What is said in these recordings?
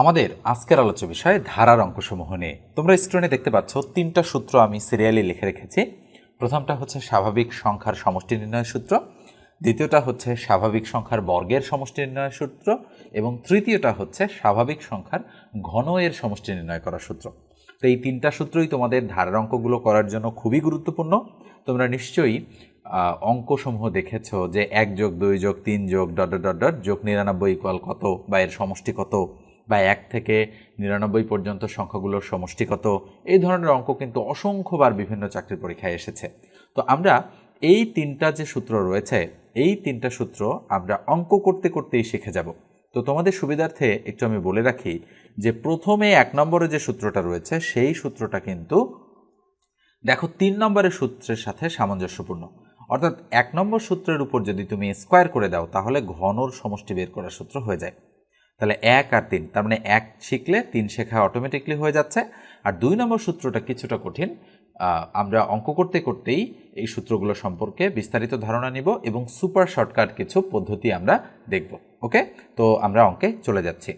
আমাদের আজকের আলোচ্য বিষয় ধারার অঙ্কসমূহ নিয়ে। তোমরা স্ক্রিনে দেখতে পাচ্ছ তিনটা সূত্র আমি সিরিয়ালি লিখে রেখেছি। প্রথমটা হচ্ছে স্বাভাবিক সংখ্যার সমষ্টি নির্ণয় সূত্র, দ্বিতীয়টা হচ্ছে স্বাভাবিক সংখ্যার বর্গের সমষ্টি নির্ণয়ের সূত্র, এবং তৃতীয়টা হচ্ছে স্বাভাবিক সংখ্যার ঘন এর সমষ্টি নির্ণয় করার সূত্র। তো এই তিনটা সূত্রই তোমাদের ধারার অঙ্কগুলো করার জন্য খুবই গুরুত্বপূর্ণ। তোমরা নিশ্চয়ই অঙ্কসমূহ দেখেছ যে এক যোগ দুই যোগ তিন যোগ ডট ডট ডট, যোগ নিরানব্বই ইকুয়াল কত বা এর সমষ্টি কত? বা এক থেকে নিরানব্বই পর্যন্ত সংখ্যাগুলোর সমষ্টিগত, এই ধরনের অঙ্ক কিন্তু অসংখ্যবার বিভিন্ন চাকরির পরীক্ষায় এসেছে। তো আমরা এই তিনটা যে সূত্র রয়েছে, এই তিনটা সূত্র আমরা অঙ্ক করতে করতেই শিখে যাব। তো তোমাদের সুবিধার্থে একটু আমি বলে রাখি যে প্রথমে এক নম্বরে যে সূত্রটা রয়েছে, সেই সূত্রটা কিন্তু দেখো তিন নম্বরের সূত্রের সাথে সামঞ্জস্যপূর্ণ। অর্থাৎ এক নম্বর সূত্রের উপর যদি তুমি স্কোয়ার করে দাও, তাহলে ঘনর সমষ্টি বের করার সূত্র হয়ে যায়। তাহলে এক আর তিন, তার মানে এক শিখলে তিন শেখা অটোমেটিকলি হয়ে যাচ্ছে। আর দুই নম্বর সূত্রটা কিছুটা কঠিন। আমরা অঙ্ক করতে করতেই এই সূত্রগুলো সম্পর্কে বিস্তারিত ধারণা নিব এবং সুপার শর্টকাট কিছু পদ্ধতি আমরা দেখব, ওকে? তো আমরা অঙ্কে চলে যাচ্ছি।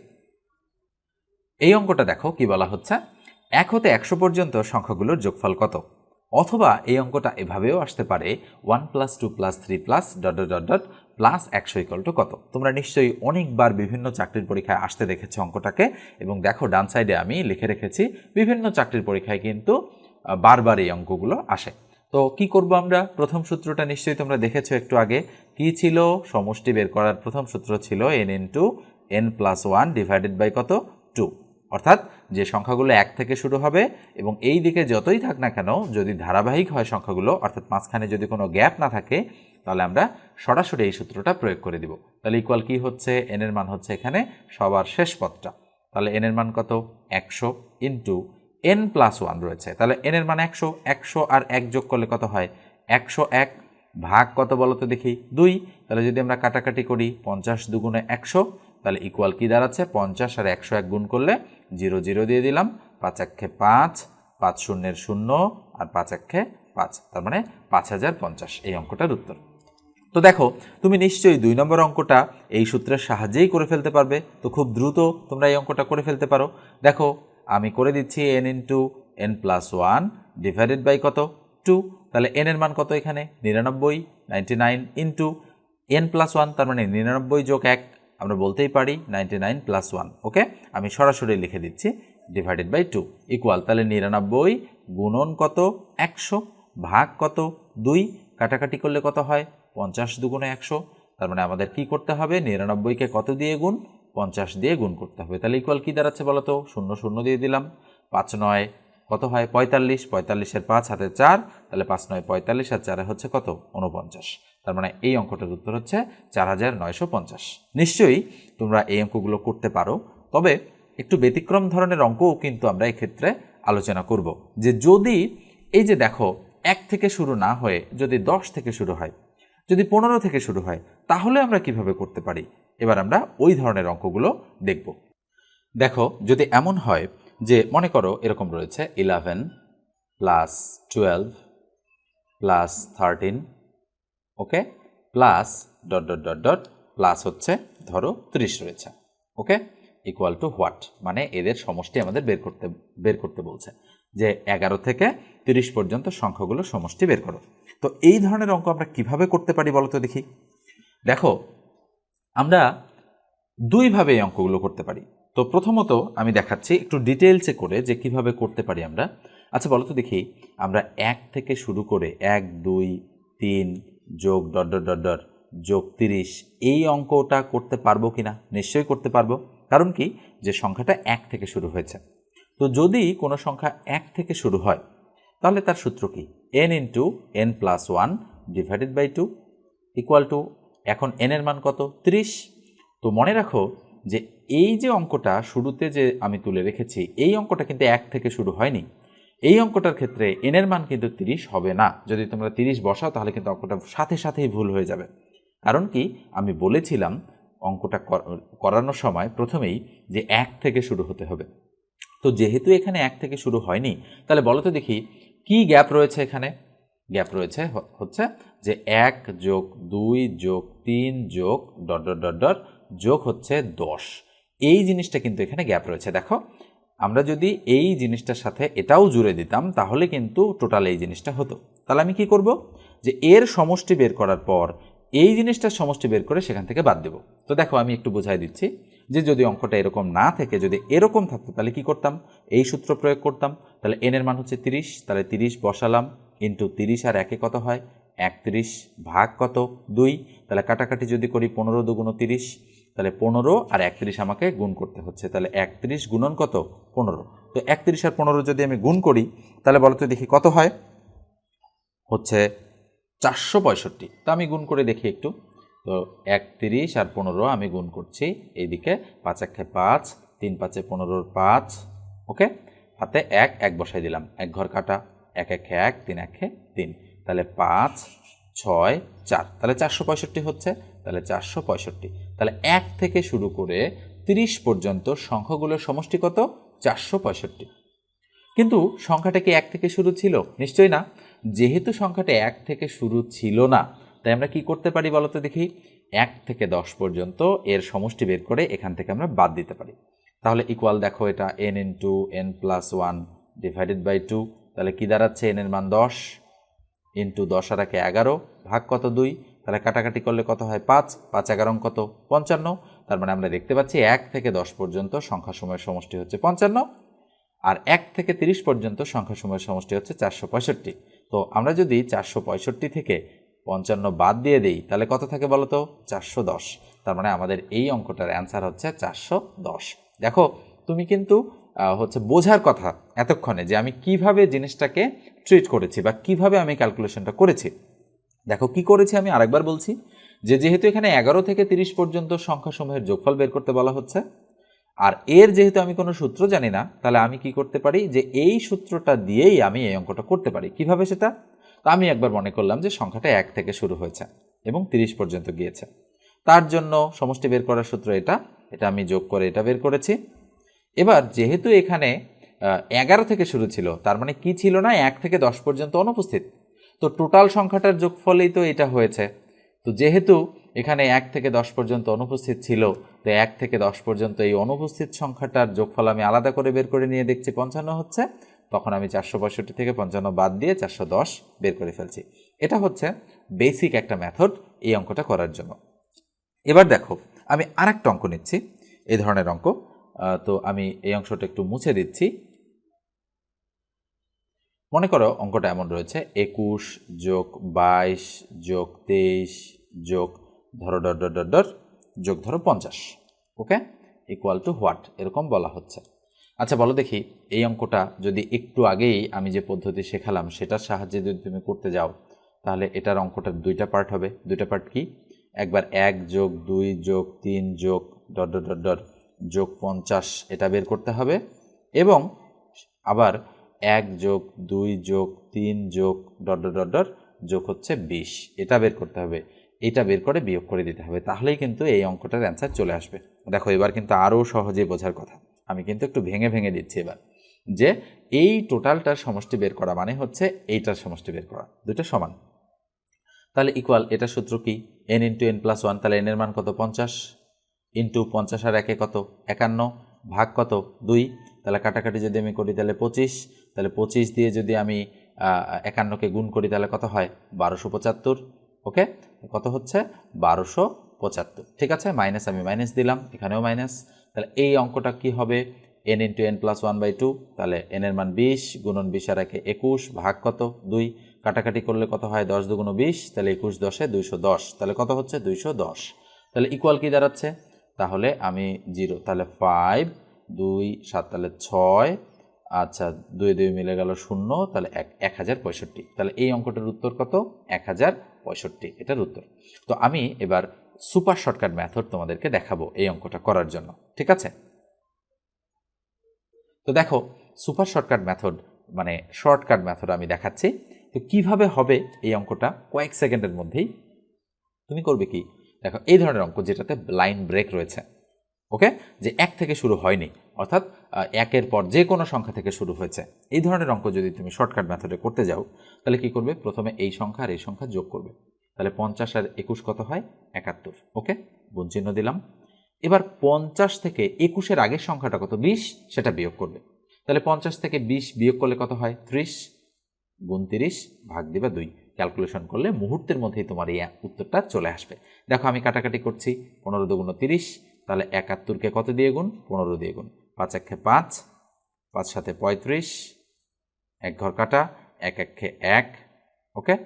এই অঙ্কটা দেখো কি বলা হচ্ছে। এক হতে একশো পর্যন্ত সংখ্যাগুলোর যোগফল কত? অথবা এই অঙ্কটা এভাবেও আসতে পারে one plus two plus three plus dot dot dot plus একশো ইকল টু কত? তোমরা নিশ্চয়ই অনেকবার বিভিন্ন চাকরির পরীক্ষায় আসতে দেখেছ অঙ্কটাকে, এবং দেখো ডান সাইডে আমি লিখে রেখেছি বিভিন্ন চাকরির পরীক্ষায় কিন্তু বারবার এই অঙ্কগুলো আসে। তো কি করব আমরা? প্রথম সূত্রটা নিশ্চয়ই তোমরা দেখেছ একটু আগে। কি ছিল? সমষ্টি বের করার প্রথম সূত্র ছিল N into N plus one divided by কত? টু অর্থাৎ যে সংখ্যাগুলো এক থেকে শুরু হবে, এবং এই দিকে যতই থাক না কেন, যদি ধারাবাহিক হয় সংখ্যাগুলো, অর্থাৎ মাঝখানে যদি কোনো গ্যাপ না থাকে তাহলে আমরা সরাসরি এই সূত্রটা প্রয়োগ করে দিব। তাহলে ইকুয়াল কি হচ্ছে? এন এর মান হচ্ছে এখানে সবার শেষ পদটা। তাহলে এন এর মান কত? একশো ইন্টু এন প্লাস ওয়ান রয়েছে। তাহলে এন এর মান একশো একশো আর এক যোগ করলে কত হয়? একশো এক ভাগ কত বলো তো দেখি? দুই। তাহলে যদি আমরা কাটাকাটি করি পঞ্চাশ দুগুণে একশো, তাহলে ইকুয়াল কি দাঁড়াচ্ছে? পঞ্চাশ আর একশো এক গুণ করলে জিরো জিরো দিয়ে দিলাম। পাঁচ একে পাঁচ পাঁচ শূন্যের শূন্য আর পাঁচ একে পাঁচ। তার মানে পাঁচ হাজার পঞ্চাশ। এই অঙ্কটার উত্তর। তো দেখো, তুমি নিশ্চয়ই দুই নম্বর অঙ্কটা এই সূত্রের সাহায্যেই করে ফেলতে পারবে, তো খুব দ্রুত তোমরা এই অঙ্কটা করে ফেলতে পারো। দেখো, আমি করে দিচ্ছি N into N plus one divided by কত? টু তাহলে এন এর মান কত এখানে? নিরানব্বই ninety nine into N plus one তার মানে নিরানব্বই যোগ এক, আমরা বলতেই পারি ninety nine plus one okay আমি সরাসরি লিখে দিচ্ছি ডিভাইডেড বাই টু ইকুয়াল তাহলে নিরানব্বই গুণন কত? একশো, ভাগ কত? দুই, কাটাকাটি করলে কত হয়? পঞ্চাশ দুগুণে একশো, তার মানে আমাদের কি করতে হবে? নিরানব্বইকে কত দিয়ে গুণ? পঞ্চাশ দিয়ে গুণ করতে হবে। তাহলে ইকুয়াল কী দাঁড়াচ্ছে বলো তো শূন্য শূন্য দিয়ে দিলাম। পাঁচ নয়, কত হয়? পঁয়তাল্লিশ। পঁয়তাল্লিশের পাঁচ, হাতে চার। তাহলে পাঁচ নয়, পঁয়তাল্লিশ আর চারে হচ্ছে কত? উনপঞ্চাশ তার মানে এই অঙ্কটার উত্তর হচ্ছে চার হাজার নয়শো পঞ্চাশ। নিশ্চয়ই তোমরা এই অঙ্কগুলো করতে পারো। তবে একটু ব্যতিক্রম ধরনের অঙ্কও কিন্তু আমরা এক্ষেত্রে আলোচনা করব। যে যদি এই যে দেখো, এক থেকে শুরু না হয়ে যদি দশ থেকে শুরু হয় যদি পনেরো থেকে শুরু হয়, তাহলে আমরা কীভাবে করতে পারি? এবার আমরা ওই ধরনের অঙ্কগুলো দেখব। দেখো, যদি এমন হয় যে, মনে করো এরকম রয়েছে eleven plus twelve plus thirteen okay plus dot dot dot dot plus হচ্ছে, ধরো ত্রিশ রয়েছে ওকে ইকুয়াল টু হোয়াট মানে এদের সমষ্টি আমাদের বের করতে বের করতে বলছে যে, এগারো থেকে তিরিশ পর্যন্ত সংখ্যাগুলো সমষ্টি বের করো। তো এই ধরনের অঙ্ক আমরা কীভাবে করতে পারি বলো তো দেখি? দেখো, আমরা দুইভাবে এই অঙ্কগুলো করতে পারি। তো প্রথমত আমি দেখাচ্ছি একটু ডিটেলসে করে যে কীভাবে করতে পারি আমরা। আচ্ছা বলো তো দেখি, আমরা এক থেকে শুরু করে এক, দুই, তিন, যোগ ডট ডট যোগ তিরিশ, এই অঙ্কটা করতে পারব কি না নিশ্চয়ই করতে পারব। কারণ কি? যে সংখ্যাটা এক থেকে শুরু হয়েছে। তো যদি কোনো সংখ্যা এক থেকে শুরু হয়, তাহলে তার সূত্র কি? N into N plus one divided by two equal to এখন এন এর মান কত? ত্রিশ। তো মনে রাখো যে এই যে অঙ্কটা শুরুতে যে আমি তুলে রেখেছি, এই অঙ্কটা কিন্তু এক থেকে শুরু হয়নি। এই অঙ্কটার ক্ষেত্রে এনের মান কিন্তু তিরিশ হবে না। যদি তোমরা তিরিশ বসাও, তাহলে কিন্তু অঙ্কটা সাথে সাথেই ভুল হয়ে যাবে। কারণ কি? আমি বলেছিলাম অঙ্কটা কর- করানোর সময় প্রথমেই যে এক থেকে শুরু হতে হবে। তো যেহেতু এখানে এক থেকে শুরু হয়নি, তাহলে বলো তো দেখি কি গ্যাপ রয়েছে এখানে? গ্যাপ রয়েছে হচ্ছে যে এক যোগ দুই যোগ তিন যোগ ডট ডট ডট যোগ হচ্ছে দশ। এই জিনিসটা কিন্তু এখানে গ্যাপ রয়েছে। দেখো, আমরা যদি এই জিনিসটার সাথে এটাও জুড়ে দিতাম, তাহলে কিন্তু টোটাল এই জিনিসটা হতো। তাহলে আমি কি করব? যে এর সমষ্টি বের করার পর এই জিনিসটার সমষ্টি বের করে সেখান থেকে বাদ দেব। তো দেখো, আমি একটু বোঝাই দিচ্ছি। যে যদি অঙ্কটা এরকম না থেকে যদি এরকম থাকতো, তাহলে কি করতাম? এই সূত্র প্রয়োগ করতাম। তাহলে এনের মান হচ্ছে তিরিশ, তাহলে তিরিশ বসালাম ইন্টু তিরিশ আর একে কত হয়? একত্রিশ ভাগ কত? দুই। তাহলে কাটাকাটি যদি করি পনেরো দুগুণ তিরিশ, তাহলে পনেরো আর একত্রিশ আমাকে গুণ করতে হচ্ছে। তাহলে একত্রিশ গুণন কত? পনেরো। তো একত্রিশ আর পনেরো যদি আমি গুণ করি, তাহলে বলো তো দেখি কত হয়? হচ্ছে চারশো পঁয়ষট্টি। তা আমি গুণ করে দেখি একটু। তো একত্রিশ আর পনেরো আমি গুণ করছি। এইদিকে পাঁচ একে পাঁচ, তিন পাঁচে পনেরোর পাঁচ, ওকে? হাতে এক এক বসাই দিলাম। এক ঘর কাটা, এক এক এক, তিন একে তিন। তাহলে পাঁচ, ছয়, চার। তাহলে চারশো পঁয়ষট্টি হচ্ছে। তাহলে চারশো পঁয়ষট্টি। তাহলে এক থেকে শুরু করে তিরিশ পর্যন্ত সংখ্যাগুলোর সমষ্টি কত? চারশো পঁয়ষট্টি। কিন্তু সংখ্যাটা কি এক থেকে শুরু ছিল? নিশ্চয়ই না। যেহেতু সংখ্যাটা এক থেকে শুরু ছিল না তাই আমরা কি করতে পারি বলতো দেখি? এক থেকে দশ পর্যন্ত এর সমষ্টি বের করে এখান থেকে আমরা বাদ দিতে পারি। তাহলে ইকুয়াল দেখো এটা N into N plus one divided by two তাহলে কী দাঁড়াচ্ছে? এন এর মান দশ ইন্টু দশ আর একে এগারো, ভাগ কত দুই? তাহলে কাটাকাটি করলে কত হয়? পাঁচ পাঁচ এগারো কত পঞ্চান্ন, তার মানে আমরা দেখতে পাচ্ছি এক থেকে দশ পর্যন্ত সংখ্যা সময়ের সমষ্টি হচ্ছে পঞ্চান্ন, আর এক থেকে তিরিশ পর্যন্ত সংখ্যা সময়ের সমষ্টি হচ্ছে চারশো পঁয়ষট্টি। তো আমরা যদি চারশো পঁয়ষট্টি থেকে পঞ্চান্ন বাদ দিয়ে দেই, তাহলে কত থাকে বলো তো? চারশো দশ। তার মানে আমাদের এই অঙ্কটার অ্যান্সার হচ্ছে চারশো দশ। দেখো, তুমি কিন্তু হচ্ছে বোঝার কথা এতক্ষণে যে আমি কীভাবে জিনিসটাকে ট্রিট করেছি বা কীভাবে আমি ক্যালকুলেশনটা করেছি। দেখো, কি করেছি আমি আরেকবার বলছি, যে যেহেতু এখানে এগারো থেকে তিরিশ পর্যন্ত সংখ্যাসমূহের যোগফল বের করতে বলা হচ্ছে, আর এর যেহেতু আমি কোনো সূত্র জানি না, তাহলে আমি কি করতে পারি? যে এই সূত্রটা দিয়েই আমি এই অঙ্কটা করতে পারি। কীভাবে সেটা? তো আমি একবার মনে করলাম যে সংখ্যাটা এক থেকে শুরু হয়েছে এবং তিরিশ পর্যন্ত গিয়েছে। তার জন্য সমষ্টি বের করার সূত্র এটা এটা আমি যোগ করে এটা বের করেছি। এবার যেহেতু এখানে এগারো থেকে শুরু ছিল, তার মানে কি ছিল না, এক থেকে দশ পর্যন্ত অনুপস্থিত। তো টোটাল সংখ্যাটার যোগফলেই তো এটা হয়েছে। তো যেহেতু এখানে এক থেকে দশ পর্যন্ত অনুপস্থিত ছিল, তো এক থেকে দশ পর্যন্ত এই অনুপস্থিত সংখ্যাটার যোগফল আমি আলাদা করে বের করে নিয়ে দেখছি, পঞ্চান্ন হচ্ছে। তখন আমি চারশো পঁয়ষট্টি থেকে পঞ্চান্ন বাদ দিয়ে চারশো দশ বের করে ফেলছি। এটা হচ্ছে বেসিক একটা মেথড এই অঙ্কটা করার জন্য। এবার দেখো, আমি আরেকটা অঙ্ক নিচ্ছি। এই ধরনের অঙ্ক তো আমি এই অংশটা একটু মুছে দিচ্ছি। মনে করো অঙ্কটা এমন রয়েছে, একুশ যোগ বাইশ যোগ তেইশ যোগ ধরো ডট ডট ডট যোগ ধরো পঞ্চাশ, ওকে? ইকুয়াল টু হোয়াট এরকম বলা হচ্ছে। আচ্ছা বলো দেখি, এই অঙ্কটা যদি একটু আগেই আমি যে পদ্ধতি শেখালাম, সেটার সাহায্যে যদি তুমি করতে যাও, তাহলে এটার অঙ্কটার দুইটা পার্ট হবে। দুইটা পার্ট কি? একবার এক যোগ দুই যোগ তিন যোগ ডট ডট ডট ডট, যোগ পঞ্চাশ, এটা বের করতে হবে। এবং আবার এক যোগ দুই যোগ তিন যোগ ডট ডট ডট ডট, যোগ হচ্ছে বিশ, এটা বের করতে হবে। এটা বের করে বিয়োগ করে দিতে হবে। তাহলেই কিন্তু এই অঙ্কটার অ্যান্সার চলে আসবে। দেখো, এবার কিন্তু আরও সহজেই বোঝার কথা। আমি কিন্তু একটু ভেঙে ভেঙে দিচ্ছি এবার। যে এই টোটালটার সমষ্টি বের করা মানে হচ্ছে এইটার সমষ্টি বের করা। দুটো সমান। তাহলে ইকুয়াল এটা সূত্র কি? N into N plus one তাহলে এনের মান কত? পঞ্চাশ। ইন্টু পঞ্চাশ আর একে কত? একান্ন। ভাগ কত? দুই। তাহলে কাটাকাটি যদি আমি করি তাহলে পঁচিশ। তাহলে পঁচিশ দিয়ে যদি আমি একান্নকে গুণ করি তাহলে কত হয়? বারোশো পঁচাত্তর। ওকে? কত হচ্ছে? বারোশো পঁচাত্তর। ঠিক আছে? মাইনাস আমি মাইনাস দিলাম। এখানেও মাইনাস। তাহলে এই অঙ্কটা কি হবে? N into N plus one by two তাহলে এনের মান বিশ, গুণন বিশ আর একে একুশ, ভাগ কত? দুই। কাটাকাটি করলে কত হয়? দশ দুগুণ বিশ, তাহলে একুশ দশে দুইশো দশ। তাহলে কত হচ্ছে? দুইশো দশ। তাহলে ইকুয়াল কি দাঁড়াচ্ছে? তাহলে আমি জিরো তাহলে ফাইভ দুই, সাত, তাহলে ছয় আচ্ছা দুই দুই মিলে গেল শূন্য, তাহলে এক এক হাজার পঁয়ষট্টি। তাহলে এই অঙ্কটার উত্তর কত? এক হাজার পঁয়ষট্টি, এটার উত্তর। তো আমি এবার সুপার শর্টকাট মেথড তোমাদেরকে দেখাবো এই অঙ্কটা করার জন্য, ঠিক আছে? তো দেখো, সুপার শর্টকাট মেথড মানে শর্টকাট মেথড আমি দেখাচ্ছি। তো কীভাবে হবে এই অঙ্কটা? কয়েক সেকেন্ডের মধ্যেই। তুমি করবে কি? দেখো, এই ধরনের অঙ্ক যেটাতে লাইন ব্রেক রয়েছে, ওকে? যে এক থেকে শুরু হয়নি, অর্থাৎ একের পর যে কোনো সংখ্যা থেকে শুরু হয়েছে। এই ধরনের অঙ্ক যদি তুমি শর্টকাট মেথডে করতে যাও, তাহলে কি করবে? প্রথমে এই সংখ্যা আর এই সংখ্যা যোগ করবে। তাহলে পঞ্চাশ আর একুশ কত হয়? একাত্তর। ওকে? গুণ চিহ্ন দিলাম। এবার পঞ্চাশ থেকে একুশের আগের সংখ্যাটা কত? বিশ, সেটা বিয়োগ করবে। তাহলে পঞ্চাশ থেকে বিশ বিয়োগ করলে কত হয়? ত্রিশ। গুণ তিরিশ ভাগ দিবা দুই। ক্যালকুলেশন করলে মুহূর্তের মধ্যেই তোমার এই উত্তরটা চলে আসবে। দেখো আমি কাটাকাটি করছি। পনেরো দুগুণ তিরিশ, তাহলে একাত্তরকে কত দিয়ে গুণ? পনেরো দিয়ে গুণ। পাঁচ একে পাঁচ পাঁচ সাথে পঁয়ত্রিশ, এক ঘর কাটা, এক একে এক। ওকে?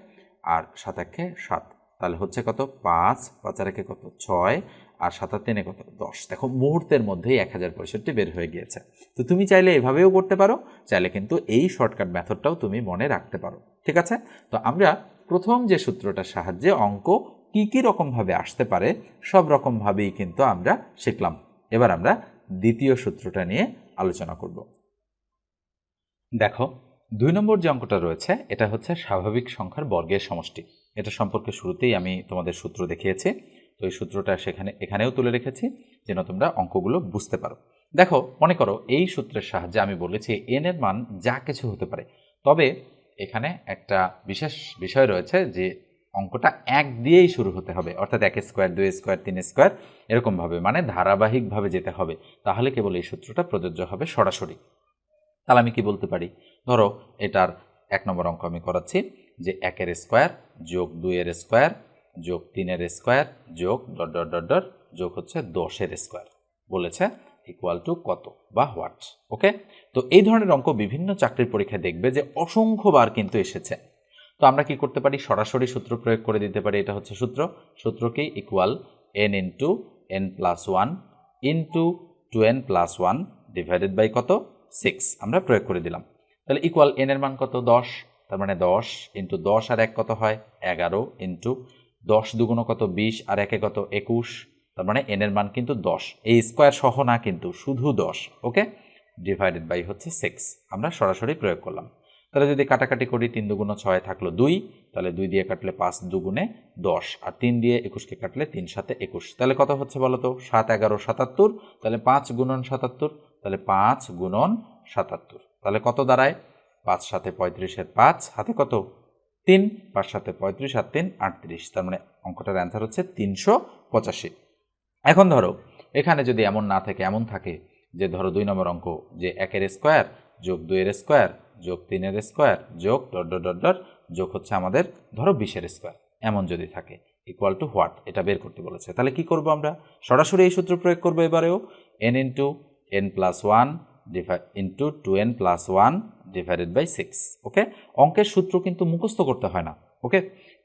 আর সাত একে সাত। তাহলে হচ্ছে কত? পাঁচ পাঁচ আর একে কত? ছয়, আর সাতার তিনে কত? দশ। দেখো, মুহূর্তের মধ্যেই এক হাজার পঁয়ষট্টি বের হয়ে গিয়েছে। তো তুমি চাইলে এভাবেও করতে পারো, চাইলে কিন্তু এই শর্টকাট মেথডটাও তুমি মনে রাখতে পারো। ঠিক আছে? তো আমরা প্রথম যে সূত্রটার সাহায্যে অঙ্ক কী কী রকমভাবে আসতে পারে, সব রকমভাবেই কিন্তু আমরা শিখলাম। এবার আমরা দ্বিতীয় সূত্রটা নিয়ে আলোচনা করব। দেখো দুই নম্বর যে অঙ্কটা রয়েছে, এটা হচ্ছে স্বাভাবিক সংখ্যার বর্গের সমষ্টি। এটা সম্পর্কে শুরুতেই আমি তোমাদের সূত্র দেখিয়েছি। তো এই সূত্রটা সেখানে, এখানেও তুলে রেখেছি, যেন তোমরা অঙ্কগুলো বুঝতে পারো। দেখো, মনে করো, এই সূত্রের সাহায্যে আমি বলেছি এন এর মান যা কিছু হতে পারে। তবে এখানে একটা বিশেষ বিষয় রয়েছে যে অঙ্কটা এক দিয়েই শুরু হতে হবে। অর্থাৎ এক স্কোয়ার, দুই স্কোয়ার, তিন স্কোয়ার, এরকমভাবে মানে ধারাবাহিকভাবে যেতে হবে। তাহলে কেবল এই সূত্রটা প্রযোজ্য হবে সরাসরি। তাহলে আমি কি বলতে পারি? ধরো, এটার এক নম্বর অঙ্ক আমি করাচ্ছি, যে একের স্কোয়ার যোগ দুইয়ের স্কোয়ার যোগ তিনের স্কোয়ার যোগ ডট ডট ডট ডট যোগ হচ্ছে দশের স্কোয়ার। বলেছে ইকুয়াল টু কত বা হোয়াট ওকে তো এই ধরনের অঙ্ক বিভিন্ন চাকরির পরীক্ষায় দেখবে যে অসংখ্যবার কিন্তু এসেছে। তো আমরা কি করতে পারি? সরাসরি সূত্র প্রয়োগ করে দিতে পারি, এটা হচ্ছে সূত্র। সূত্র কি equal N into N plus one into two N plus one divided by কত? সিক্স আমরা প্রয়োগ করে দিলাম। তাহলে ইকুয়াল এন এর মান কত? দশ। তার মানে দশ ইন্টু দশ আর এক কত হয়? এগারো ইন্টু দশ দুগুণ কত? বিশ আর একে কত? একুশ। তার মানে এন এর মান কিন্তু দশ। এই স্কোয়ার সহ না কিন্তু, শুধু দশ ওকে ডিভাইডেড বাই হচ্ছে সিক্স আমরা সরাসরি প্রয়োগ করলাম। তাহলে যদি কাটাকাটি করি, তিন দুগুণ ছয় থাকল দুই, তাহলে দুই দিয়ে কাটলে পাঁচ দুগুণে দশ আর তিন দিয়ে একুশকে কাটলে তিন সাথে একুশ। তাহলে কত হচ্ছে বলো তো সাত, এগারো, সাতাত্তর। তাহলে পাঁচ গুণন সাতাত্তর তাহলে পাঁচ গুণন সাতাত্তর। তাহলে কত দাঁড়ায়? পাঁচ সাথে পঁয়ত্রিশের পাঁচ, হাতে কত? তিন, পাঁচ সাথে পঁয়ত্রিশ আর তিন, আটত্রিশ। তার মানে অঙ্কটার অ্যান্সার হচ্ছে তিনশো পঁচাশি। এখন ধরো, এখানে যদি এমন না থাকে, এমন থাকে যে ধরো দুই নম্বর অঙ্ক, যে একের স্কোয়ার যোগ দুইয়ের স্কোয়ার যোগ তিনের স্কোয়ার যোগ ডট ডট ডট ডট যোগ হচ্ছে আমাদের ধরো বিশের স্কোয়ার এমন যদি থাকে ইকুয়াল টু হোয়াট এটা বের করতে বলেছে। তাহলে কি করব আমরা? সরাসরি এই সূত্র প্রয়োগ করব এবারেও। N into N plus one into two N plus one divided by six okay অঙ্কের সূত্র কিন্তু মুখস্থ করতে হয় না ওকে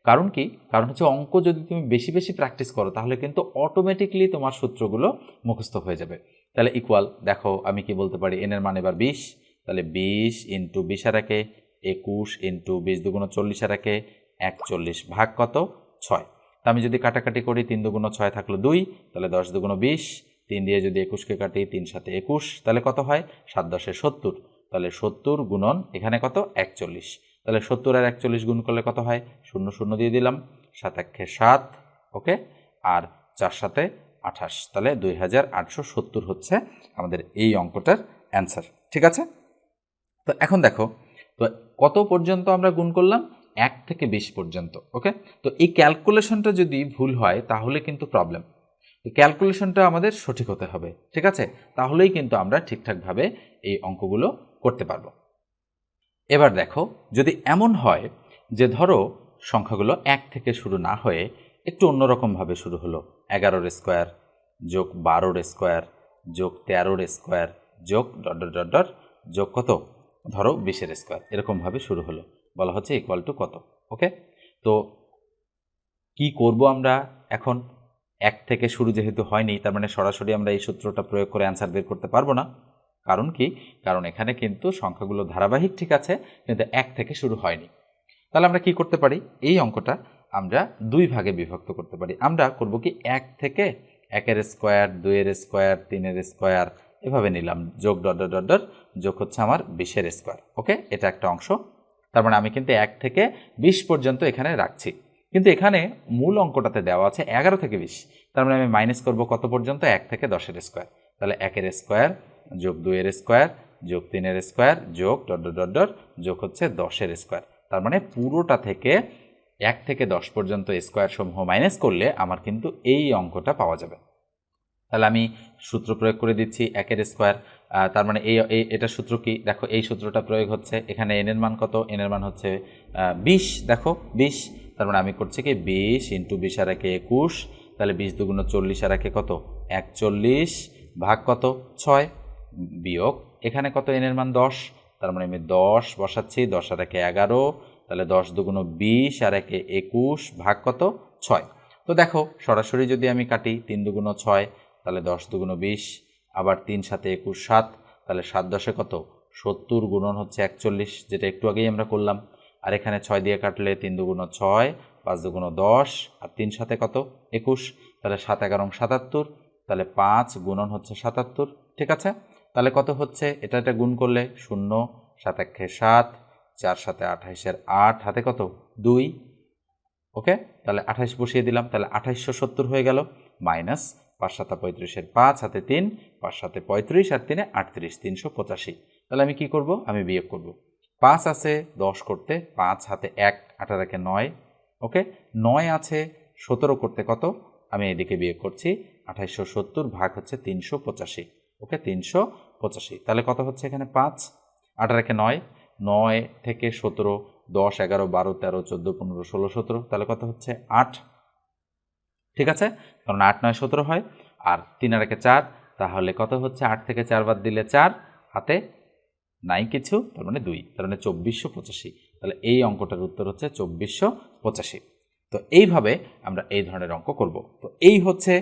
কারণ কি? কারণ হচ্ছে অঙ্ক যদি তুমি বেশি বেশি প্র্যাকটিস করো, তাহলে কিন্তু অটোমেটিকলি তোমার সূত্রগুলো মুখস্থ হয়ে যাবে। তাহলে ইকুয়াল দেখো, আমি কি বলতে পারি? এনের মান এবার বিশ, তাহলে বিশ ইন্টু বিশ একে একুশ ইন্টু বিশ দুগুণ চল্লিশ আর একে একচল্লিশ ভাগ কত? ছয়। তা আমি যদি কাটাকাটি করি, তিন দুগুণ ছয় থাকল দুই, তাহলে দশ দুগুণ বিশ তিন দিয়ে যদি একুশকে কাটি তিন সাথে একুশ, তাহলে কত হয়? সাত দশে সত্তর। তাহলে সত্তর গুণন এখানে কত? একচল্লিশ। তাহলে সত্তর আর একচল্লিশ গুণ করলে কত হয়? শূন্য শূন্য দিয়ে দিলাম। সাত একে সাত, ওকে? আর চার সাথে আঠাশ। তাহলে দুই হাজার আটশো সত্তর হচ্ছে আমাদের এই অঙ্কটার অ্যান্সার। ঠিক আছে? তো এখন দেখো, তো কত পর্যন্ত আমরা গুণ করলাম? এক থেকে বিশ পর্যন্ত, ওকে? তো এই ক্যালকুলেশনটা যদি ভুল হয়, তাহলে কিন্তু প্রবলেম। ক্যালকুলেশনটা আমাদের সঠিক হতে হবে, ঠিক আছে? তাহলেই কিন্তু আমরা ঠিকঠাকভাবে এই অঙ্কগুলো করতে পারব। এবার দেখো, যদি এমন হয় যে ধরো সংখ্যাগুলো এক থেকে শুরু না হয়ে একটু অন্যরকমভাবে শুরু হলো, এগারোর স্কোয়ার যোগ বারোর স্কোয়ার যোগ তেরোর স্কোয়ার যোগ ডট ডট ডট ডট যোগ কত? ধরো বিশের স্কোয়ার এরকমভাবে শুরু হলো, বলা হচ্ছে ইকুয়াল টু কত ওকে তো কি করব আমরা এখন? এক থেকে শুরু যেহেতু হয়নি, তার মানে সরাসরি আমরা এই সূত্রটা প্রয়োগ করে অ্যান্সার বের করতে পারব না। কারণ কি? কারণ এখানে কিন্তু সংখ্যাগুলো ধারাবাহিক ঠিক আছে, কিন্তু এক থেকে শুরু হয়নি। তাহলে আমরা কি করতে পারি? এই অঙ্কটা আমরা দুই ভাগে বিভক্ত করতে পারি। আমরা করব কি? এক থেকে একের স্কোয়ার দুইয়ের স্কোয়ার তিনের স্কোয়ার এভাবে নিলাম। যোগ ডট ডট ডট যোগ হচ্ছে আমার বিশের স্কোয়ার ওকে এটা একটা অংশ। তার মানে আমি কিন্তু এক থেকে বিশ পর্যন্ত এখানে রাখছি। কিন্তু এখানে মূল অঙ্কটাতে দেওয়া আছে এগারো থেকে বিশ। তার মানে আমি মাইনাস করব কত পর্যন্ত? এক থেকে দশের স্কোয়ার তাহলে একের স্কোয়ার যোগ দুইয়ের স্কোয়ার যোগ তিনের স্কোয়ার যোগ ডট ডট যোগ হচ্ছে দশের স্কোয়ার তার মানে পুরোটা থেকে এক থেকে দশ পর্যন্ত স্কোয়ার সমূহ মাইনাস করলে আমার কিন্তু এই অঙ্কটা পাওয়া যাবে। তাহলে আমি সূত্র প্রয়োগ করে দিচ্ছি একের স্কোয়ার তার মানে এই- এটা সূত্র কি? দেখো এই সূত্রটা প্রয়োগ হচ্ছে। এখানে এনের মান কত? এনের মান হচ্ছে বিশ। দেখো, বিশ। তার মানে আমি করছি কি, বিশ ইন্টু বিশ আর একে একুশ, তাহলে বিশ দুগুণ চল্লিশ আর একে কত? একচল্লিশ ভাগ কত? ছয়। বিয়োগ, এখানে কত? এনের মান দশ। তার মানে আমি দশ বসাচ্ছি, দশ আর একে এগারো, তাহলে দশ দুগুণ বিশ আর একে একুশ ভাগ কত? ছয়। তো দেখো, সরাসরি যদি আমি কাটি তিন দুগুণ ছয়, তাহলে দশ দুগুণ বিশ, আবার তিন সাথে একুশ সাত, তাহলে সাত দশে কত? সত্তর গুণন হচ্ছে একচল্লিশ, যেটা একটু আগেই আমরা করলাম। আর এখানে ছয় দিয়ে কাটলে তিন দুগুণ ছয়, পাঁচ দুগুণ দশ, আর তিন সাথে কত? একুশ। তাহলে সাত এগারো সাতাত্তর। তাহলে পাঁচ গুণন হচ্ছে সাতাত্তর। ঠিক আছে? তাহলে কত হচ্ছে? এটা এটা গুণ করলে শূন্য, সাত একে সাত, চার সাথে আঠাইশের আট, হাতে কত? দুই। ওকে? তাহলে আঠাইশ বসিয়ে দিলাম। তাহলে আঠাইশশো সত্তর হয়ে গেল। মাইনাস পাঁচ সাতা পঁয়ত্রিশের পাঁচ, হাতে তিন, পাঁচ সাথে পঁয়ত্রিশ, আর তিনে আটত্রিশ, তিনশো পঁচাশি। তাহলে আমি কি করব? আমি বিয়োগ করব। পাঁচ আছে, দশ করতে পাঁচ, হাতে এক, আঠার একে নয়, ওকে? নয় আছে, সতেরো করতে কত? আমি এদিকে বিয়োগ করছি, আঠাইশশো সত্তর ভাগ হচ্ছে তিনশো পঁচাশি, ওকে? তিনশো পঁচাশি। তাহলে কত হচ্ছে এখানে? পাঁচ, আঠার একে নয় নয় থেকে সতেরো, দশ, এগারো, বারো, তেরো, চোদ্দ, পনেরো, ষোলো, সতেরো, তাহলে কত হচ্ছে? আট। ঠিক আছে? কারণ আট, নয়, সতেরো হয়, আর তিন আর একে চার, তাহলে কত হচ্ছে? আট থেকে চার বাদ দিলে চার, হাতে নাই কিছু, তার মানে দুই, তার মানে চব্বিশশো পঁচাশি। তাহলে এই অঙ্কটার উত্তর হচ্ছে চব্বিশশো পঁচাশি। তো এইভাবে আমরা এই ধরনের অঙ্ক করব। তো এই হচ্ছে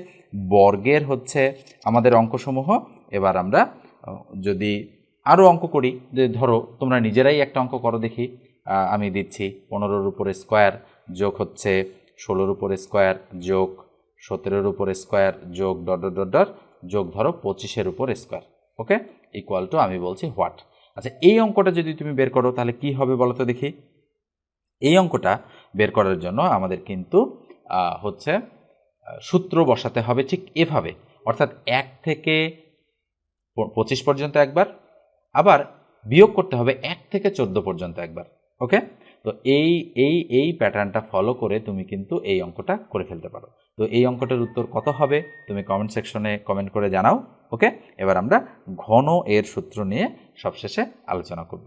বর্গের হচ্ছে আমাদের অঙ্কসমূহ। এবার আমরা যদি আরও অঙ্ক করি যে ধরো তোমরা নিজেরাই একটা অঙ্ক করো দেখি। আমি দিচ্ছি পনেরোর উপরে স্কোয়ার যোগ হচ্ছে ষোলোর উপরে স্কোয়ার যোগ সতেরোর উপর স্কোয়ার যোগ ডট ডট ডট যোগ ধরো পঁচিশের উপর স্কোয়ার। ওকে? ইকুয়াল টু আমি বলছি হোয়াট আচ্ছা এই অঙ্কটা যদি তুমি বের করো, তাহলে কি হবে বলো তো দেখি। এই অঙ্কটা বের করার জন্য আমাদের কিন্তু হচ্ছে সূত্র বসাতে হবে ঠিক এভাবে। অর্থাৎ এক থেকে পঁচিশ পর্যন্ত একবার, আবার বিয়োগ করতে হবে এক থেকে চোদ্দ পর্যন্ত একবার, ওকে? তো এই এই এই প্যাটার্নটা ফলো করে তুমি কিন্তু এই অঙ্কটা করে ফেলতে পারো। তো এই অঙ্কটার উত্তর কত হবে? তুমি কমেন্ট সেকশনে কমেন্ট করে জানাও। ওকে? এবার আমরা ঘন এর সূত্র নিয়ে সবশেষে আলোচনা করব।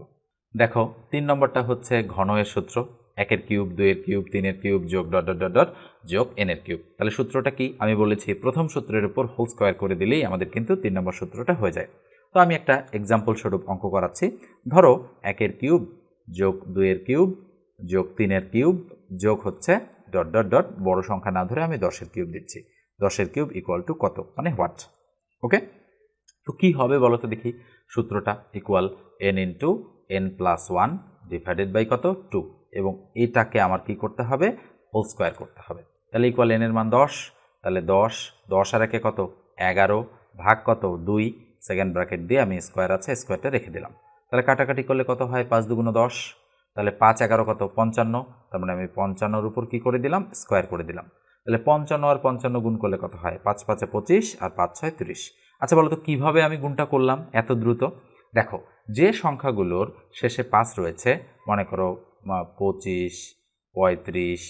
দেখো, তিন নম্বরটা হচ্ছে ঘন এর সূত্র। একের কিউব, দুইয়ের কিউব, তিনের কিউব যোগ ডট ডট ডট ডট যোগ এনের কিউব। তাহলে সূত্রটা কি? আমি বলেছি প্রথম সূত্রের উপর হোল স্কোয়ার করে দিলেই আমাদের কিন্তু তিন নম্বর সূত্রটা হয়ে যায়। তো আমি একটা এক্সাম্পল স্বরূপ অঙ্ক করাচ্ছি। ধরো, একের কিউব যোগ দুইয়ের কিউব যোগ তিনের কিউব যোগ হচ্ছে ডট ডট ডট। বড় সংখ্যা না ধরে আমি দশের কিউব দিচ্ছি। দশের কিউব ইকুয়াল টু কত? মানে হোয়াট ওকে তো কী হবে বলো তো দেখি, সূত্রটা equal N into N plus one divided by কত? টু এবং এটাকে আমার কি করতে হবে? হোল স্কোয়ার করতে হবে। তাহলে ইকুয়াল এনের মান দশ, তাহলে দশ দশ আর একে কত? এগারো, ভাগ কত? দুই। সেকেন্ড ব্র্যাকেট দিয়ে আমি স্কোয়ার আছে স্কোয়ারটা রেখে দিলাম। তাহলে কাটাকাটি করলে কত হয়? পাঁচ দুগুণ দশ। তাহলে পাঁচ এগারো কত? পঞ্চান্ন। তার মানে আমি পঞ্চান্নর উপর কি করে দিলাম? স্কোয়ার করে দিলাম। তাহলে পঞ্চান্ন আর পঞ্চান্ন গুণ করলে কত হয়? পাঁচ পাঁচে পঁচিশ আর পাঁচ ছয় তিরিশ। আচ্ছা বলো তো, কীভাবে আমি গুণটা করলাম এত দ্রুত? দেখো, যে সংখ্যাগুলোর শেষে পাঁচ রয়েছে, মনে করো পঁচিশ, পঁয়ত্রিশ,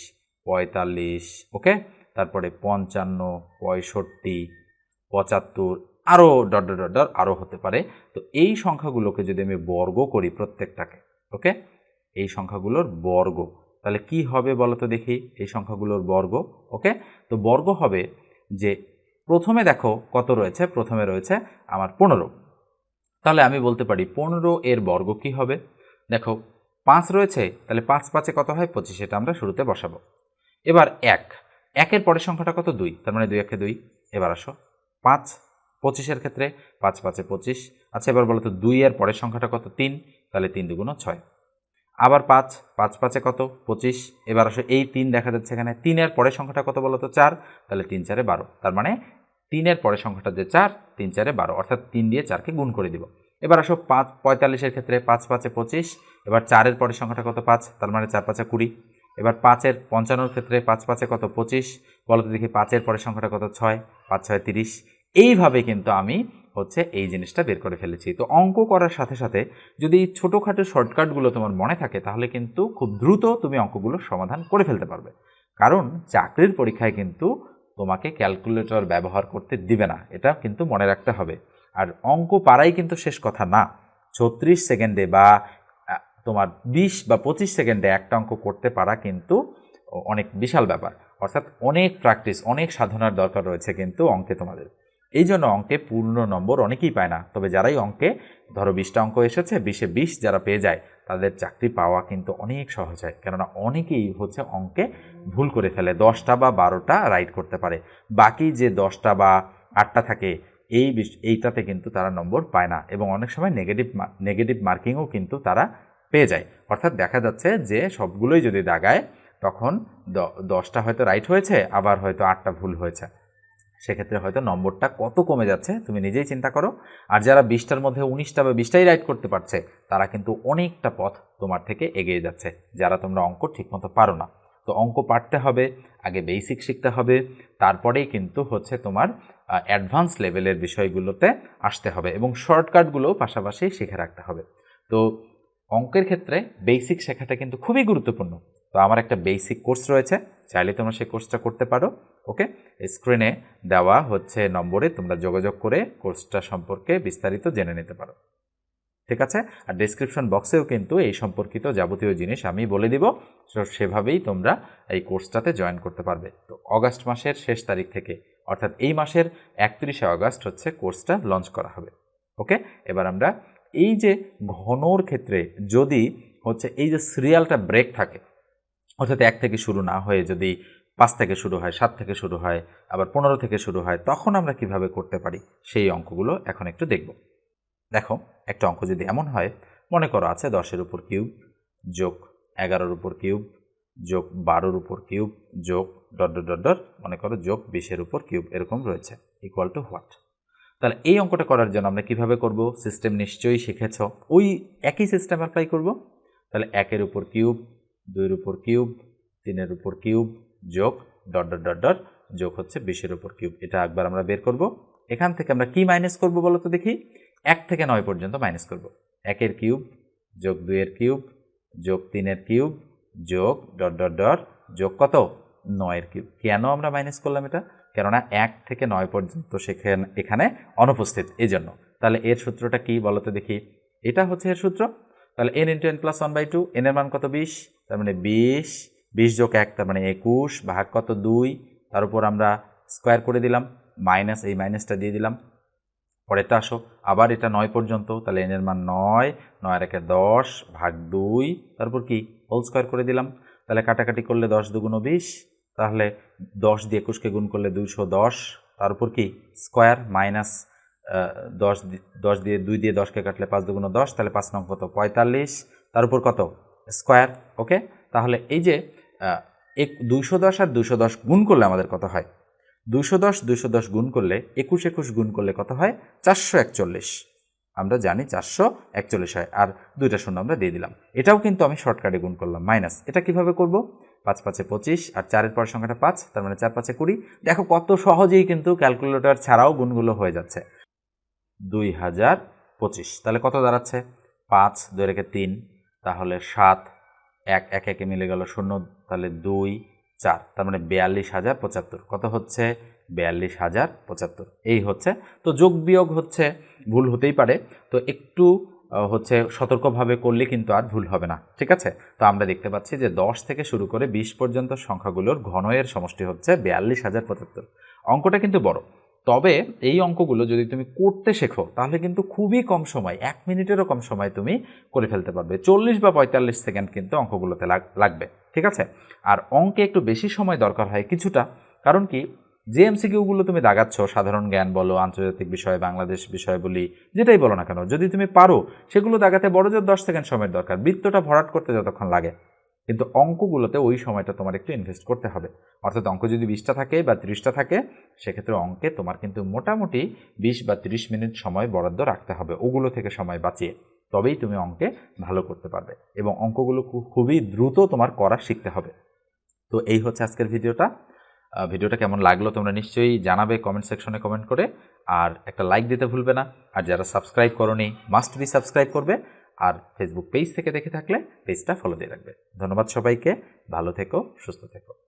পঁয়তাল্লিশ, ওকে? তারপরে পঞ্চান্ন, পঁয়ষট্টি, পঁচাত্তর আরও ডট ডট আরও হতে পারে। তো এই সংখ্যাগুলোকে যদি আমি বর্গ করি প্রত্যেকটাকে, ওকে? এই সংখ্যাগুলোর বর্গ। তাহলে কি হবে বলো তো দেখি, এই সংখ্যাগুলোর বর্গ, ওকে? তো বর্গ হবে যে প্রথমে দেখো কত রয়েছে? প্রথমে রয়েছে আমার পনেরো। তাহলে আমি বলতে পারি পনেরো এর বর্গ কি হবে? দেখো, পাঁচ রয়েছে, তাহলে পাঁচ পাঁচে কত হয়? পঁচিশ, এটা আমরা শুরুতে বসাবো। এবার এক। একের পরের সংখ্যাটা কত? দুই। তার মানে দুই একে দুই। এবার আসো। পাঁচ পঁচিশের ক্ষেত্রে পাঁচ পাঁচে পঁচিশ। আচ্ছা এবার বলো তো দুই এর পরের সংখ্যাটা কত? তিন। তাহলে তিন দুগুণ ছয়। আবার পাঁচ পাঁচ পাঁচে কত? পঁচিশ। এবার আসো এই তিন দেখা যাচ্ছে এখানে। তিনের পরের সংখ্যাটা কত বলো তো? চার। তাহলে তিন, চারে বারো। তার মানে তিনের পরের সংখ্যাটা যে চার, তিন, চারে বারো। অর্থাৎ তিন দিয়ে চারকে গুণ করে দিব। এবার আসো পাঁচ, পঁয়তাল্লিশের ক্ষেত্রে পাঁচ, পাঁচে পঁচিশ। এবার চারের পরের সংখ্যাটা কত? পাঁচ। তার মানে চার, পাঁচে কুড়ি। এবার পাঁচের পঞ্চান্নর ক্ষেত্রে পাঁচ, পাঁচে কত? পঁচিশ। বলো তো দেখি পাঁচের পরের সংখ্যাটা কত? ছয়। পাঁচ, ছয়, তিরিশ। এইভাবে কিন্তু আমি হচ্ছে এই জিনিসটা বের করে ফেলেছি। তো অঙ্ক করার সাথে সাথে যদি এই ছোটোখাটো শর্টকাটগুলো তোমার মনে থাকে, তাহলে কিন্তু খুব দ্রুত তুমি অঙ্কগুলোর সমাধান করে ফেলতে পারবে। কারণ চাকরির পরীক্ষায় কিন্তু তোমাকে ক্যালকুলেটর ব্যবহার করতে দিবে না, এটা কিন্তু মনে রাখতে হবে। আর অঙ্ক পারাই কিন্তু শেষ কথা না। ছত্রিশ সেকেন্ডে বা তোমার বিশ বা পঁচিশ সেকেন্ডে একটা অঙ্ক করতে পারা কিন্তু অনেক বিশাল ব্যাপার। অর্থাৎ অনেক প্র্যাকটিস অনেক সাধনার দরকার রয়েছে কিন্তু অঙ্কে তোমাদের। এই জন্য অঙ্কে পূর্ণ নম্বর অনেকেই পায় না। তবে যারাই অঙ্কে, ধরো বিশটা অঙ্ক এসেছে, বিশে বিশ যারা পেয়ে যায়, তাদের চাকরি পাওয়া কিন্তু অনেক সহজ হয়। কেননা অনেকেই হচ্ছে অঙ্কে ভুল করে ফেলে দশটা বা বারোটা রাইট করতে পারে। বাকি যে দশটা বা আটটা থাকে, এই এইটাতে কিন্তু তারা নম্বর পায় না এবং অনেক সময় নেগেটিভ নেগেটিভ মার্কিংও কিন্তু তারা পেয়ে যায়। অর্থাৎ দেখা যাচ্ছে যে সবগুলোই যদি দাগায়, তখন দশটা হয়তো রাইট হয়েছে, আবার হয়তো আটটা ভুল হয়েছে। সেক্ষেত্রে হয়তো নম্বরটা কত কমে যাচ্ছে, তুমি নিজেই চিন্তা করো। আর যারা বিশটার মধ্যে উনিশটা বা বিশটাই রাইট করতে পারছে, তারা কিন্তু অনেকটা পথ তোমার থেকে এগিয়ে যাচ্ছে, যারা তোমরা অঙ্ক ঠিকমতো পারো না। তো অঙ্ক পারতে হবে, আগে বেসিক শিখতে হবে, তারপরেই কিন্তু হচ্ছে তোমার অ্যাডভান্স লেভেলের বিষয়গুলোতে আসতে হবে এবং শর্টকাটগুলোও পাশাপাশি শিখে রাখতে হবে। তো অঙ্কের ক্ষেত্রে বেসিক শেখাটা কিন্তু খুবই গুরুত্বপূর্ণ। তো আমার একটা বেসিক কোর্স রয়েছে, চাইলে তোমরা সেই কোর্সটা করতে পারো। ওকে? স্ক্রিনে দেওয়া হচ্ছে নম্বরে তোমরা যোগাযোগ করে কোর্সটা সম্পর্কে বিস্তারিত জেনে নিতে পারো। ঠিক আছে? আর ডেসক্রিপশন বক্সেও কিন্তু এই সম্পর্কিত যাবতীয় জিনিস আমি বলে দিব। সেভাবেই তোমরা এই কোর্সটাতে জয়েন করতে পারবে। তো, অগাস্ট মাসের শেষ তারিখ থেকে, অর্থাৎ এই মাসের একত্রিশে অগাস্ট হচ্ছে কোর্সটা লঞ্চ করা হবে। ওকে? এবার আমরা এই যে ঘনর ক্ষেত্রে যদি হচ্ছে এই যে সিরিয়ালটা ব্রেক থাকে, অর্থাৎ এক থেকে শুরু না হয়ে যদি পাঁচ থেকে শুরু হয়, সাত থেকে শুরু হয়, আবার পনেরো থেকে শুরু হয়, তখন আমরা কীভাবে করতে পারি? সেই অঙ্কগুলো এখন একটু দেখব। দেখো, একটা অঙ্ক যদি এমন হয়, মনে করো আছে দশের উপর কিউব যোগ এগারোর উপর কিউব যোগ বারোর উপর কিউব যোগ ডট ডট ডট মনে করো যোগ বিশের উপর কিউব, এরকম রয়েছে ইকুয়াল টু হোয়াট তাহলে এই অঙ্কটা করার জন্য আমরা কীভাবে করব? সিস্টেম নিশ্চয়ই শিখেছ। ওই একই সিস্টেম অ্যাপ্লাই করব। তাহলে একের উপর কিউব, দুইয়ের উপর কিউব, তিনের উপর কিউব যোগ ডট ডট ডট ডট যোগ হচ্ছে বিশের উপর কিউব। এটা একবার আমরা বের করব। এখান থেকে আমরা কি মাইনাস করব বলো তো দেখি? এক থেকে নয় পর্যন্ত মাইনাস করব। একের কিউব, যোগ দুইয়ের কিউব, যোগ তিনের কিউব, যোগ ডট ডট ডট, যোগ কত? নয়ের কিউব। কেন আমরা মাইনাস করলাম এটা? কেননা এক থেকে নয় পর্যন্ত সেখানে এখানে অনুপস্থিত। এই জন্য তাহলে এর সূত্রটা কি বলো তো দেখি? এটা হচ্ছে এর সূত্র। তাহলে N into N plus one by two এনের মান কত? বিশ। তার মানে বিশ বিশ যোগ এক, তার মানে একুশ, ভাগ কত? দুই। তার উপর আমরা স্কোয়ার করে দিলাম মাইনাস এই মাইনাসটা দিয়ে দিলাম। পরেরটা আসো, আবার এটা নয় পর্যন্ত, তাহলে এনের মান নয় নয় একে দশ, ভাগ দুই। তারপর কি? হোল স্কোয়ার করে দিলাম। তাহলে কাটাকাটি করলে দশ দুগুণ বিশ, তাহলে দশ দিয়ে একুশকে গুণ করলে দুইশো দশ। তার উপর কি? স্কোয়ার মাইনাস দশ দশ দিয়ে, দুই দিয়ে দশকে কাটলে পাঁচ দুগুণ দশ, তাহলে পাঁচ নং কত? পঁয়তাল্লিশ। তার উপর কত? স্কোয়ার ওকে তাহলে এই যে এক দুশো দশ আর দুশো দশ গুণ করলে আমাদের কত হয়? দুশো দশ দুশো দশ গুণ করলে, একুশ একুশ গুণ করলে কত হয়? চারশো একচল্লিশ। আমরা জানি চারশো একচল্লিশ হয়, আর দুইটা শূন্য আমরা দিয়ে দিলাম। এটাও কিন্তু আমি শর্টকাটে গুণ করলাম, মাইনাস। এটা কীভাবে করব? পাঁচ পাঁচে পঁচিশ আর চারের পর সংখ্যাটা পাঁচ, তার মানে চার পাঁচে কুড়ি। দেখো কত সহজেই কিন্তু ক্যালকুলেটর ছাড়াও গুণগুলো হয়ে যাচ্ছে। দুই হাজার পঁচিশ। তাহলে কত দাঁড়াচ্ছে? পাঁচ, দুই রেখে তিন, তাহলে সাত, এক এক একে মিলে গেল শূন্য তাহলে দুই চার, তার মানে বিয়াল্লিশ হাজার পঁচাত্তর। কত হচ্ছে? বিয়াল্লিশ হাজার পঁচাত্তর। এই হচ্ছে, তো যোগ বিয়োগ হচ্ছে, ভুল হতেই পারে। তো একটু হচ্ছে সতর্কভাবে করলে কিন্তু আর ভুল হবে না, ঠিক আছে? তো আমরা দেখতে পাচ্ছি যে দশ থেকে শুরু করে বিশ পর্যন্ত সংখ্যাগুলোর ঘনয়ের সমষ্টি হচ্ছে বিয়াল্লিশ হাজার পঁচাত্তর। অঙ্কটা কিন্তু বড়। তবে এই অঙ্কগুলো যদি তুমি করতে শেখো, তাহলে কিন্তু খুবই কম সময়, এক মিনিটেরও কম সময় তুমি করে ফেলতে পারবে। চল্লিশ বা পঁয়তাল্লিশ সেকেন্ড কিন্তু অঙ্কগুলোতে লাগ- লাগবে, ঠিক আছে? আর অঙ্কে একটু বেশি সময় দরকার হয় কিছুটা, কারণ কি? যে এমসিকিউগুলো তুমি দাগাচ্ছ, সাধারণ জ্ঞান বলো, আন্তর্জাতিক বিষয়, বাংলাদেশ বিষয় বলি, যেটাই বলো না কেন, যদি তুমি পারো, সেগুলো দাগাতে বড় জোর দশ সেকেন্ড সময়ের দরকার, বৃত্তটা ভরাট করতে যতক্ষণ লাগে। কিন্তু অঙ্কগুলোতে ওই সময়টা তোমার একটু ইনভেস্ট করতে হবে। অর্থাৎ অঙ্ক যদি বিশটা থাকে বা তিরিশটা থাকে, সেক্ষেত্রে অঙ্কে তোমার কিন্তু মোটামুটি বিশ বা তিরিশ মিনিট সময় বরাদ্দ রাখতে হবে, ওগুলো থেকে সময় বাঁচিয়ে। তবেই তুমি অঙ্কে ভালো করতে পারবে এবং অঙ্কগুলো খুবই দ্রুত তোমার করা শিখতে হবে। তো এই হচ্ছে আজকের ভিডিওটা। ভিডিওটা কেমন লাগল তোমরা নিশ্চয়ই জানাবে কমেন্ট সেকশনে কমেন্ট করে। আর একটা লাইক দিতে ভুলবে না। আর যারা সাবস্ক্রাইব করনি মাস্ট বি সাবস্ক্রাইব করবে। আর ফেসবুক পেজ থেকে দেখে থাকলে পেজটা ফলো দিয়ে রাখবে। ধন্যবাদ সবাইকে, ভালো থেকো, সুস্থ থেকো।